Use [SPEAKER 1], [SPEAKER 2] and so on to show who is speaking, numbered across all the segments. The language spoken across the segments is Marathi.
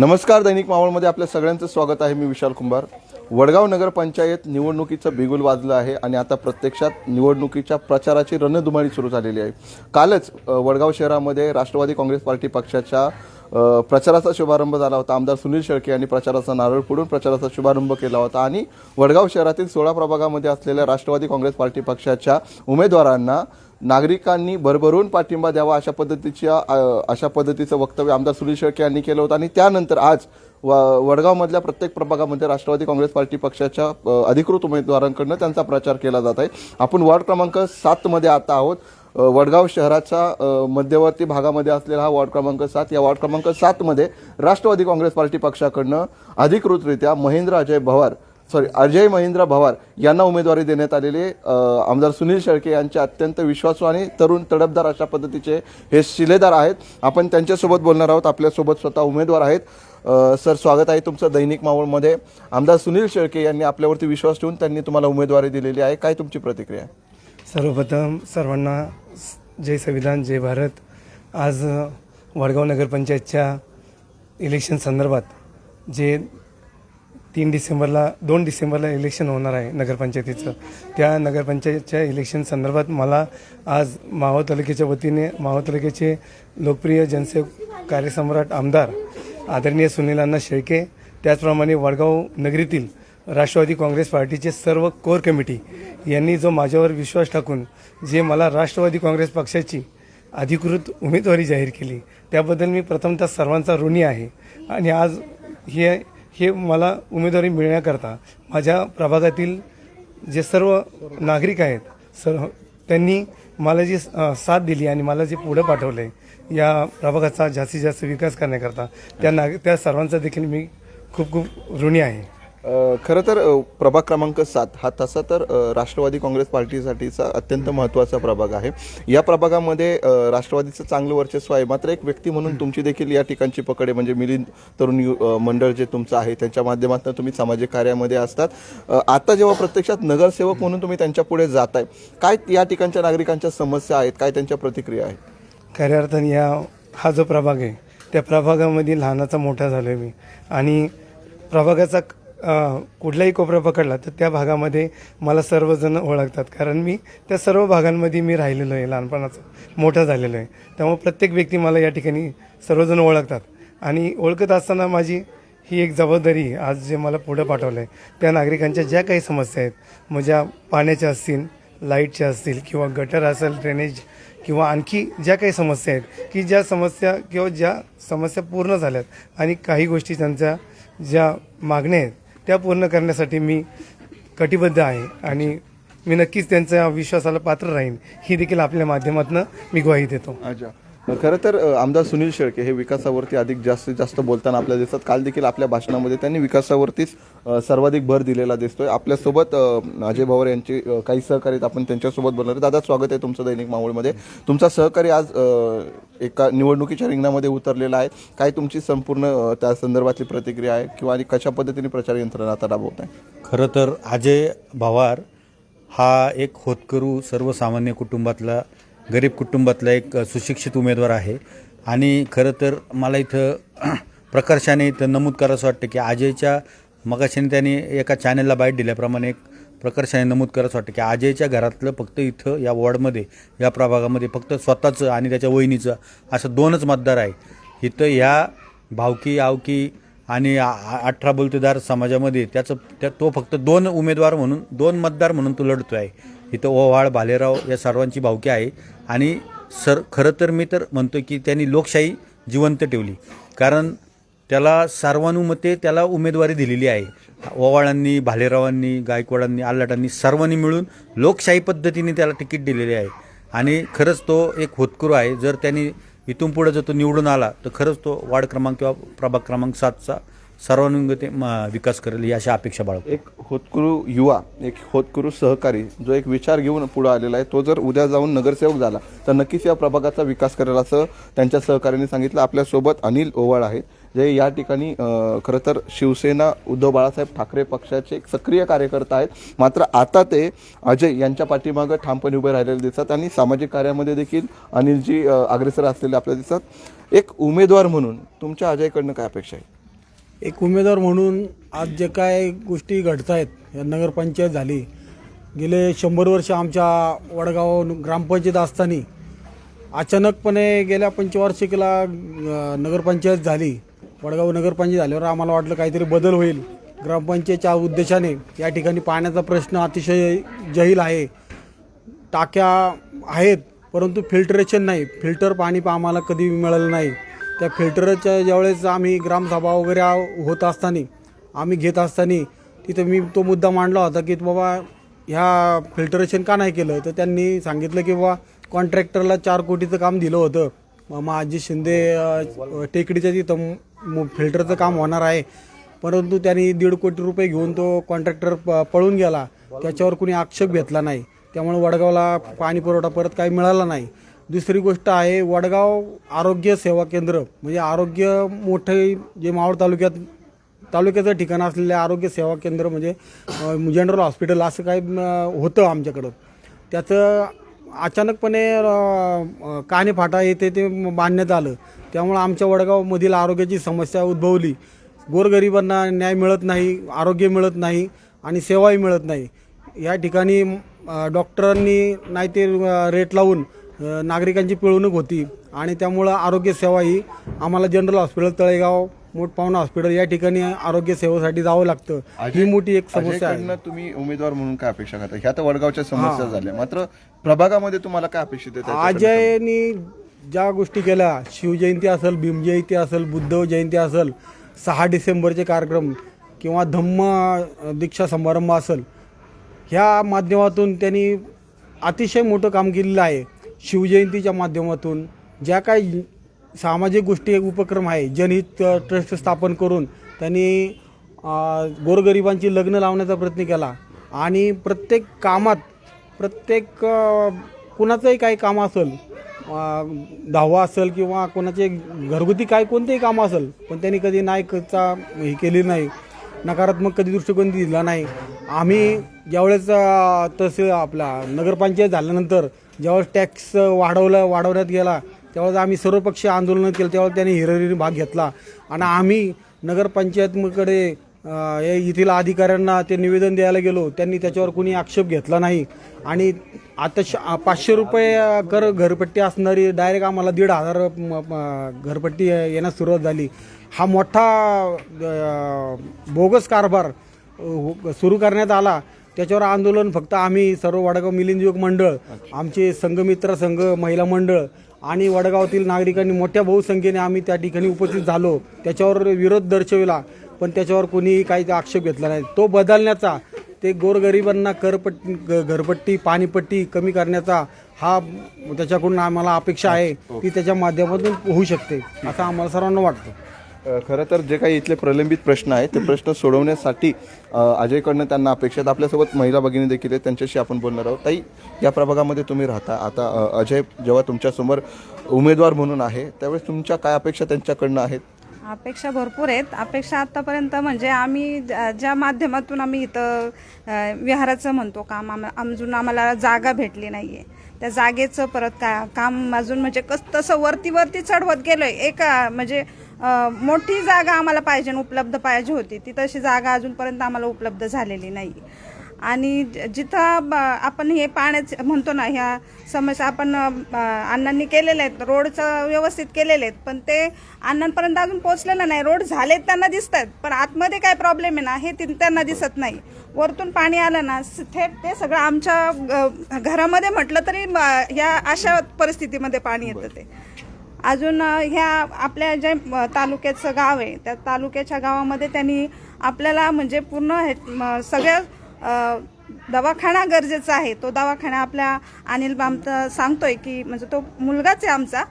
[SPEAKER 1] नमस्कार दैनिक मावळमध्ये आपल्या सगळ्यांचं स्वागत आहे. मी विशाल कुंभार. वडगाव नगरपंचायत निवडणुकीचं बिगुल वाजलं आहे आणि आता प्रत्यक्षात निवडणुकीच्या प्रचाराची रणधुमाळी सुरू झालेली आहे. कालच वडगाव शहरामध्ये राष्ट्रवादी काँग्रेस पार्टी पक्षाच्या प्रचाराचा शुभारंभ झाला होता. आमदार सुनील शेळके यांनी प्रचाराचा नारळ फोडून प्रचाराचा शुभारंभ केला होता. आणि वडगाव शहरातील सोळा प्रभागामध्ये असलेल्या राष्ट्रवादी काँग्रेस पार्टी पक्षाच्या उमेदवारांना नागरिकांनी भरभरून पाठिंबा द्यावा अशा पद्धतीच्या अशा पद्धतीचं वक्तव्य आमदार सुनील शेळके यांनी केलं होतं. आणि त्यानंतर आज व वडगावमधल्या प्रत्येक प्रभागामध्ये राष्ट्रवादी काँग्रेस पार्टी पक्षाच्या अधिकृत उमेदवारांकडनं त्यांचा प्रचार केला जात आहे. आपण वॉर्ड क्रमांक सातमध्ये आता आहोत. वडगाव शहराच्या मध्यवर्ती भागामध्ये असलेला हा वॉर्ड क्रमांक सात. या वॉर्ड क्रमांक सातमध्ये राष्ट्रवादी काँग्रेस पार्टी पक्षाकडनं अधिकृतरित्या महेंद्र अजय भवार सॉरी अजय महेंद्र भवार यांना उमेदवारी देण्यात आलेले आमदार सुनील शेळके यांचे अत्यंत विश्वासू आणि तरुण तडपदार अशा पद्धतीचे हे शिलेदार आहेत. आपण त्यांच्यासोबत बोलणार आहोत. आपल्यासोबत स्वतः उमेदवार आहेत. सर स्वागत आहे तुमचं दैनिक मावळमध्ये आमदार सुनील शेळके यांनी आपल्यावरती विश्वास ठेवून त्यांनी तुम्हाला उमेदवारी दिलेली आहे. काय तुमची प्रतिक्रिया? आहे
[SPEAKER 2] सर्वप्रथम सर्वांना स- जय संविधान जय भारत. आज वडगाव नगरपंचायतच्या इलेक्शन संदर्भात जे तीन डिसेंबरला दोन डिसेंबरला इलेक्शन होणार आहे नगरपंचायतीचं त्या नगरपंचायतच्या इलेक्शन संदर्भात मला आज मावळ तालुक्याच्या वतीने मावळ तालुक्याचे लोकप्रिय जनसेवक कार्यसम्राट आमदार आदरणीय सुनीलांना शेळके त्याचप्रमाणे वडगाव नगरीतील राष्ट्रवादी काँग्रेस पार्टीचे सर्व कोर कमिटी यांनी जो माझ्यावर विश्वास टाकून जे मला राष्ट्रवादी काँग्रेस पक्षाची अधिकृत उमेदवारी जाहीर केली त्याबद्दल मी प्रथमतः सर्वांचा ऋणी आहे. आणि आज हे हे मला उमेदवारी मिळण्याकरता माझ्या प्रभागातील जे सर्व नागरिक आहेत सर्व त्यांनी मला जी साथ दिली आणि मला जे पुढं पाठवलं आहे या प्रभागाचा जास्तीत जास्त विकास करण्याकरता त्या नाग त्या सर्वांचा देखील मी खूप खूप ऋणी आहे.
[SPEAKER 1] खरं तर प्रभाग क्रमांक सात हा तसा तर राष्ट्रवादी काँग्रेस पार्टीसाठीचा अत्यंत महत्त्वाचा प्रभाग आहे. या प्रभागामध्ये राष्ट्रवादीचं चांगलं वर्चस्व आहे. मात्र एक व्यक्ती म्हणून तुमची देखील या ठिकाणची पकड म्हणजे मिलिंद तरुण यु- मंडळ जे तुमचं आहे त्यांच्या माध्यमातून तुम्ही सामाजिक कार्यामध्ये असतात. आता जेव्हा प्रत्यक्षात नगरसेवक म्हणून तुम्ही त्यांच्या पुढे जाताय काय या ठिकाणच्या नागरिकांच्या समस्या आहेत? काय त्यांच्या प्रतिक्रिया आहेत?
[SPEAKER 2] खऱ्या अर्थाने या हा जो प्रभाग आहे त्या प्रभागामध्ये लहानाचा मोठा झालो आहे मी. आणि प्रभागाचा कुठलाही कोपरा पकडला तर त्या भागामध्ये मला सर्वजण ओळखतात. कारण मी त्या सर्व भागांमध्ये मी राहिलेलो आहे लहानपणाचं. मोठा झालेलो आहे. त्यामुळे प्रत्येक व्यक्ती मला या ठिकाणी सर्वजण ओळखतात. आणि ओळखत असताना माझी ही एक जबाबदारी आज जे मला पुढं पाठवलं आहे त्या नागरिकांच्या ज्या काही समस्या आहेत माझ्या पाण्याच्या असतील लाईटच्या असतील किंवा गटर असेल ड्रेनेज किंवा आणखी ज्या काही समस्या आहेत की ज्या समस्या किंवा ज्या समस्या पूर्ण झाल्यात आणि काही गोष्टी त्यांच्या ज्या मागण्या आहेत त्या पूर्ण करण्यासाठी मी कटिबद्ध आहे आणि मी नक्कीच त्यांच्या विश्वासाला पात्र राहीन. ही देखील आपल्या माध्यमातून मी ग्वाही देतो.
[SPEAKER 1] अच्छा. खरं तर आमदार सुनील शेळके हे विकासावरती अधिक जास्तीत जास्त बोलताना आपल्याला दिसतात. काल देखील आपल्या भाषणामध्ये त्यांनी विकासावरतीच सर्वाधिक भर दिलेला दिसतोय. आपल्यासोबत अजय भवर यांचे काही सहकारी आपण त्यांच्यासोबत बोलणार दादा स्वागत आहे तुमचं दैनिक मावळमध्ये तुमचा सहकारी आज एका निवडणुकीच्या रिंगणामध्ये उतरलेला आहे. काय तुमची संपूर्ण त्या संदर्भातली प्रतिक्रिया आहे किंवा आणि कशा पद्धतीने प्रचार यंत्रणा आता राबवत आहे?
[SPEAKER 3] खरं तर अजय भवार हा एक होतकरू सर्वसामान्य कुटुंबातला गरीब कुटुंबातला एक सुशिक्षित उमेदवार आहे. आणि खरं तर मला इथं प्रकर्षाने इथं नमूद करायचं वाटतं की अजयच्या मगाशाने त्यांनी एका चॅनलला बाईट दिल्याप्रमाणे एक प्रकर्षाने नमूद करायचं वाटतं की अजयच्या घरातलं फक्त इथं या वॉर्डमध्ये या प्रभागामध्ये फक्त स्वतःचं आणि त्याच्या वहिनीचं असं दोनच मतदार आहे. इथं ह्या भावकी आवकी आणि अठरा बोलतेदार समाजामध्ये त्याचं त्या तो फक्त दोन उमेदवार म्हणून दोन मतदार म्हणून तो लढतो आहे इथं ओव्हाळ भालेराव या सर्वांची भावकी आहे. आणि सर खरं तर मी तर म्हणतो की त्यांनी लोकशाही जिवंत ठेवली. कारण त्याला सर्वानुमते त्याला उमेदवारी दिलेली आहे. ओवाळांनी भालेरावांनी गायकवाडांनी आल्लाटांनी सर्वांनी मिळून लोकशाही पद्धतीने त्याला तिकीट दिलेले आहे. आणि खरंच तो एक होतकरू आहे. जर त्यांनी इथून पुढे जर तो निवडून आला तर खरंच तो वार्ड क्रमांक किंवा प्रभाग क्रमांक सातचा सर्वानुमते विकास करेल या अशा अपेक्षा बाळगतो.
[SPEAKER 1] एक होतकरू युवा एक होतकुरू सहकारी जो एक विचार घेऊन पुढे आलेला आहे तो जर उद्या जाऊन नगरसेवक झाला तर नक्कीच या प्रभागाचा विकास करेल असं त्यांच्या सहकार्याने सांगितलं. आपल्यासोबत अनिल ओवाळ आहेत जे या ठिकाणी खरं तर शिवसेना उद्धव बाळासाहेब ठाकरे पक्षाचे एक सक्रिय कार्यकर्ता आहेत. मात्र आता ते अजय यांच्या पाठीमागं ठामपणे उभे राहिलेले दिसतात आणि सामाजिक कार्यामध्ये देखील अनिलजी अग्रेसर असलेले आपल्याला दिसतात. एक उमेदवार म्हणून तुमच्या अजयकडनं काय अपेक्षा आहे?
[SPEAKER 4] एक उमेदवार म्हणून आज जे काय गोष्टी घडत आहेत या नगरपंचायत झाली गेले शंभर वर्ष आमच्या वडगाव ग्रामपंचायत असताना अचानकपणे गेल्या पंचवार्षिकला नगरपंचायत झाली. वडगाव नगरपंचायत झाल्यावर आम्हाला वाटलं काहीतरी बदल होईल. ग्रामपंचायतच्या उद्देशाने या ठिकाणी पाण्याचा प्रश्न अतिशय जहील आहे. टाक्या आहेत परंतु फिल्टरेशन नाही. फिल्टर पाणी आम्हाला कधी मिळालं नाही. त्या फिल्टरच्या ज्यावेळेस आम्ही ग्रामसभा वगैरे होत असताना आम्ही घेत असताना तिथं मी तो मुद्दा मांडला होता की बाबा ह्या फिल्टरेशन का नाही केलं? तर त्यांनी सांगितलं की बाबा कॉन्ट्रॅक्टरला चार कोटीचं काम दिलं होतं. माझी शिंदे टेकडीच्या तिथं फिल्टरचं काम होणार आहे. परंतु त्यांनी दीड कोटी रुपये घेऊन तो कॉन्ट्रॅक्टर प- पळून गेला. त्याच्यावर कुणी आक्षेप घेतला नाही. त्यामुळे वडगावला पाणी पुरवठा परत काही मिळाला नाही. दुसरी गोष्ट आहे वडगाव आरोग्य सेवा केंद्र म्हणजे आरोग्य मोठे जे मावळ तालुक्यात तालुक्याचं ठिकाण असलेले आरोग्य सेवा केंद्र म्हणजे जनरल हॉस्पिटल असं काही होतं आमच्याकडं. त्याचं अचानकपणे काने फाटा येथे ते बांधण्यात आलं त्यामुळं आमच्या वडगावमधील आरोग्याची समस्या उद्भवली. गोरगरिबांना न्याय मिळत नाही आरोग्य मिळत नाही आणि सेवाही मिळत नाही. या ठिकाणी डॉक्टरांनी नाही ते रेट लावून नागरिकांची पिळवणूक होती आणि त्यामुळं आरोग्य सेवा ही आम्हाला जनरल हॉस्पिटल तळेगाव मोठपावणा हॉस्पिटल या ठिकाणी आरोग्य सेवेसाठी जावं लागतं. ही मोठी एक समस्या आहे.
[SPEAKER 1] तुम्ही उमेदवार म्हणून काय अपेक्षा करता? ह्या तर वडगावच्या समस्या झाल्या. मात्र प्रभागामध्ये तुम्हाला काय अपेक्षित आहे?
[SPEAKER 4] अजयनी ज्या गोष्टी केल्या शिवजयंती असेल भीमजयंती असेल बुद्ध जयंती असेल सहा डिसेंबरचे कार्यक्रम किंवा धम्म दीक्षा समारंभ असेल ह्या माध्यमातून त्यांनी अतिशय मोठं काम केलेलं आहे. शिवजयंतीच्या माध्यमातून ज्या काही सामाजिक गोष्टी उपक्रम आहे जनहित ट्रस्ट स्थापन करून त्यांनी गोरगरिबांची लग्न लावण्याचा प्रयत्न केला. आणि प्रत्येक कामात प्रत्येक कुणाचंही काही काम असेल धावा दहावा असेल किंवा कोणाचे घरगुती काय कोणतेही काम असेल पण त्यांनी कधी नायकचा हे केली नाही नकारात्मक कधी दृष्टिकोन दिला नाही आम्ही ज्यावेळेस तहसील तसे आपला नगरपंचायत झाल्यानंतर ज्यावेळेस टॅक्स वाढवलं वाढवण्यात गेला त्यावेळेस आम्ही सर्वपक्षीय आंदोलन केलं त्यावेळेस त्यांनी हिरहिरीने भाग घेतला. आणि आम्ही नगरपंचायतकडे येथील अधिकाऱ्यांना ते निवेदन द्यायला गेलो त्यांनी त्याच्यावर कोणी आक्षेप घेतला नाही. आणि आता श पाचशे रुपये कर घरपट्टी असणारी डायरेक्ट आम्हाला दीड हजार म- घरपट्टी येण्यास सुरुवात झाली. हा मोठा बोगस कारभार सुरू करण्यात आला. त्याच्यावर आंदोलन फक्त आम्ही सर्व वडगाव मिलिंद युवक मंडळ आमचे संघमित्र संघ महिला मंडळ आणि वडगावातील नागरिकांनी मोठ्या बहुसंख्येने आम्ही त्या ठिकाणी उपस्थित झालो. त्याच्यावर विरोध दर्शविला पण त्याच्यावर कोणी काही आक्षेप घेतला नाही. तो बदलण्याचा ते गोरगरिबांना करपट्टी घरपट्टी पाणीपट्टी कमी करण्याचा हा त्याच्याकडून आम्हाला अपेक्षा आहे. ती त्याच्या माध्यमातून होऊ शकते असं आम्हाला सर्वांना वाटतं.
[SPEAKER 1] खरं तर जे काही इथले प्रलंबित प्रश्न आहेत ते प्रश्न सोडवण्यासाठी अजयकडनं त्यांना अपेक्षा आहेत आपल्यासोबत महिला भगिनी देखील आहेत त्यांच्याशी आपण बोलणार आहोत. ताई या प्रभागामध्ये तुम्ही राहता. आता अजय जेव्हा तुमच्यासमोर उमेदवार म्हणून आहे त्यावेळेस तुमच्या काय अपेक्षा त्यांच्याकडनं आहेत?
[SPEAKER 5] अपेक्षा भरपूर आहेत. अपेक्षा आतापर्यंत म्हणजे आम्ही ज्या माध्यमातून आम्ही इथं विहाराचं म्हणतो काम आम- अजून आम्हाला जागा भेटली नाही आहे त्या जागेचं परत का काम अजून म्हणजे कस तसं वरती वरती चढवत गेलोय. एका म्हणजे मोठी जागा आम्हाला पाहिजे उपलब्ध पाहिजे होती. ती तशी जागा अजूनपर्यंत आम्हाला उपलब्ध झालेली नाही. आणि ज- जिथं ब- आपण हे पाण्याचे म्हणतो ना ह्या समस्या आपण अण्णांनी केलेल्या आहेत. रोडचं व्यवस्थित केलेले आहेत. पण ते अण्णांपर्यंत अजून पोचलेलं नाही. रोड झालेत त्यांना दिसत आहेत पण आतमध्ये काय प्रॉब्लेम आहे ना हे त्यांना दिसत नाही. वरतून पाणी आलं ना थेट ते सगळं आमच्या घरामध्ये म्हटलं तरी या ह्या अशा परिस्थितीमध्ये पाणी येतं ते. अजून ह्या आपल्या जे तालुक्याचं गाव आहे त्या तालुक्याच्या गावामध्ये त्यांनी आपल्याला म्हणजे पूर्ण हे सगळ्या दवाखाना गरजेचा आहे. तो दवाखाना आपल्या अनिल बामत सांगतोय की म्हणजे तो मुलगाच आहे आमचा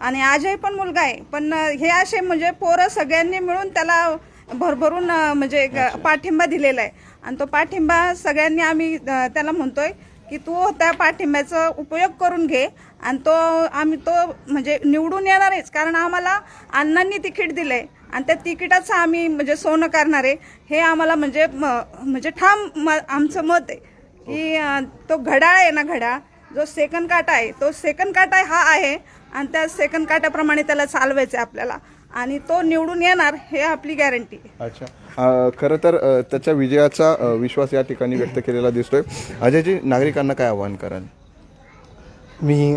[SPEAKER 5] आणि अजय पण मुलगा आहे. पण हे असे म्हणजे पोरं सगळ्यांनी मिळून त्याला भरभरून म्हणजे पाठिंबा दिलेला आहे. आणि तो पाठिंबा सगळ्यांनी आम्ही त्याला म्हणतोय की तू त्या पाठिंब्याचा उपयोग करून घे आणि तो आम्ही तो म्हणजे निवडून येणारच. कारण आम्हाला अण्णांनी तिकीट दिलंय आणि त्या तिकिटाचं आम्ही म्हणजे सोनं करणार. आहे हे आम्हाला म्हणजे म्हणजे ठाम म- आमचं मत आहे. की तो घड्याळ आहे ना घड्याळ जो सेकंड काटा आहे तो सेकंड काटा हा आहे आणि त्या सेकंड काट्याप्रमाणे त्याला चालवायचं आहे आपल्याला. आणि तो निवडून येणार हे आपली गॅरंटी आहे.
[SPEAKER 1] अच्छा. खरं तर त्याच्या विजयाचा विश्वास या ठिकाणी व्यक्त केलेला दिसतोय. अजयजी नागरिकांना काय आवाहन कराल?
[SPEAKER 2] मी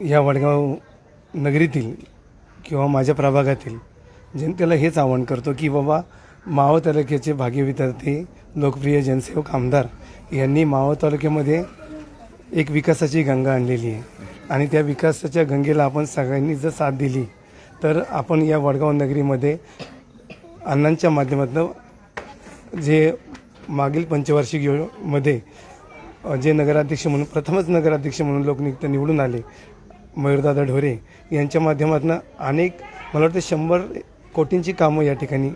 [SPEAKER 2] या वडगाव नगरीतील किंवा माझ्या प्रभागातील जनतेला हेच आवाहन करतो की बाबा मावळ तालुक्याचे भाग्यविधाते लोकप्रिय जनसेवक आमदार यांनी मावळ तालुक्यामध्ये एक विकासाची गंगा आणलेली आहे. आणि त्या विकासाच्या गंगेला आपण सगळ्यांनी जर साथ दिली तर आपण या वडगाव नगरीमध्ये अण्णांच्या माध्यमातून जे मागील पंचवार्षिक यो मध्ये जे नगराध्यक्ष म्हणून प्रथमच नगराध्यक्ष म्हणून लोकनियुक्त निवडून आले मयूरदादा ढोरे यांच्या माध्यमातून अनेक मला वाटतं शंभर कोटींची कामं या ठिकाणी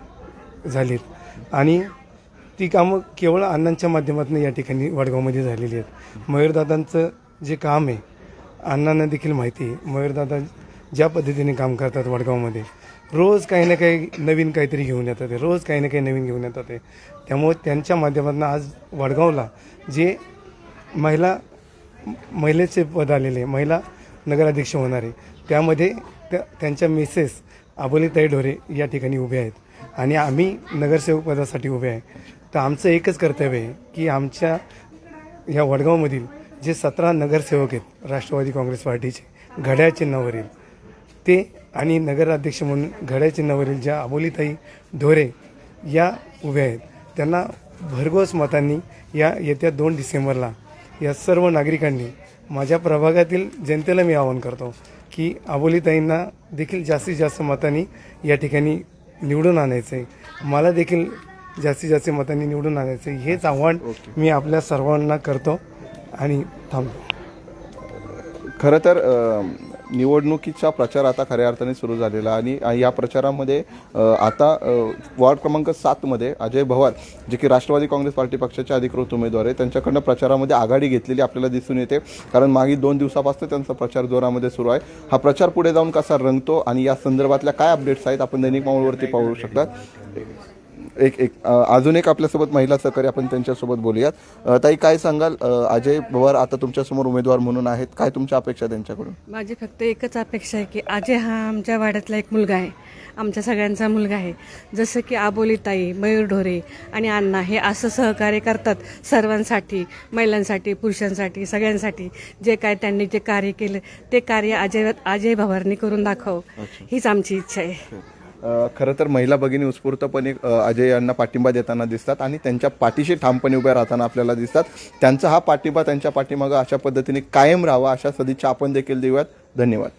[SPEAKER 2] झालीत. आणि ती कामं केवळ अण्णांच्या माध्यमातून या ठिकाणी वडगावमध्ये झालेली आहेत. मयूरदादांचं जे काम आहे अण्णांना देखील माहिती आहे मयूरदादा ज्या पद्धतीने काम करतात वडगावमध्ये रोज काही ना काही नवीन काहीतरी घेऊन येतात रोज काही ना काही नवीन घेऊन येतात. त्यामुळे त्यांच्या माध्यमातून आज वडगावला जे महिला महिलेचे पद आलेले महिला नगराध्यक्ष होणार. आहे त्यामध्ये त्या त्यांच्या मिसेस अबोलीताई ढोरे या ठिकाणी उभे आहेत. आणि आम्ही नगरसेवक पदासाठी उभे आहे. तर आमचं एकच कर्तव्य आहे की आमच्या या वडगावमधील जे सतरा नगरसेवक आहेत राष्ट्रवादी काँग्रेस पार्टीचे घड्याळ चिन्हावरील ते आणि नगराध्यक्ष म्हणून घड्याळ चिन्हावरील ज्या अबोलीताई ढोरे या उभ्या आहेत त्यांना भरघोस मतांनी या येत्या दोन डिसेंबरला या सर्व नागरिकांनी माझ्या प्रभागातील जनतेला मी आवाहन करतो की अबोलीताईंना देखील जास्तीत जास्त मतांनी या ठिकाणी निवडून आणायचं आहे मला देखील जास्तीत जास्त मतांनी निवडून आणायचं आहे हेच आव्हान मी आपल्या सर्वांना करतो आणि थांबतो.
[SPEAKER 1] खरं तर निवडणुकीचा प्रचार आता खऱ्या अर्थाने सुरू झालेला आणि या प्रचारामध्ये आता वॉर्ड क्रमांक सातमध्ये अजय भवार जे की राष्ट्रवादी काँग्रेस पार्टी पक्षाचे अधिकृत उमेदवार आहे त्यांच्याकडनं प्रचारामध्ये आघाडी घेतलेली आपल्याला दिसून येते. कारण मागील दोन दिवसापासून त्यांचा प्रचार जोरामध्ये सुरू आहे. हा प्रचार पुढे जाऊन कसा रंगतो आणि या संदर्भातल्या काय अपडेट्स आहेत आपण दैनिक मावळवरती पाहू शकता. एक एक अजून एक आपल्यासोबत महिला सहकारी आपण त्यांच्यासोबत बोलूयात. ताई काय सांगाल? अजय पवार आता तुमच्यासमोर उमेदवार म्हणून आहेत. काय तुमच्या अपेक्षा त्यांच्याकडून?
[SPEAKER 6] माझी फक्त एकच अपेक्षा आहे की अजय हा आमच्या वाड्यातला एक मुलगा आहे. आमच्या सगळ्यांचा मुलगा आहे. जसं की आबोलीताई मयूर ढोरे आणि अण्णा हे असं सहकार्य करतात सर्वांसाठी महिलांसाठी पुरुषांसाठी सगळ्यांसाठी. जे काय त्यांनी जे कार्य केलं ते कार्य अजय अजय भवारनी करून दाखव. हीच आमची इच्छा आहे.
[SPEAKER 1] खरं तर महिला भगिनी उत्स्फूर्तपणे अजय यांना पाठिंबा देताना दिसतात आणि त्यांच्या पाठीशी ठामपणे उभ्या राहताना आपल्याला दिसतात. त्यांचा हा पाठिंबा त्यांच्या पाठीमागं अशा पद्धतीने कायम राहावा अशा सदिच्छा आपण देखील देऊयात. धन्यवाद.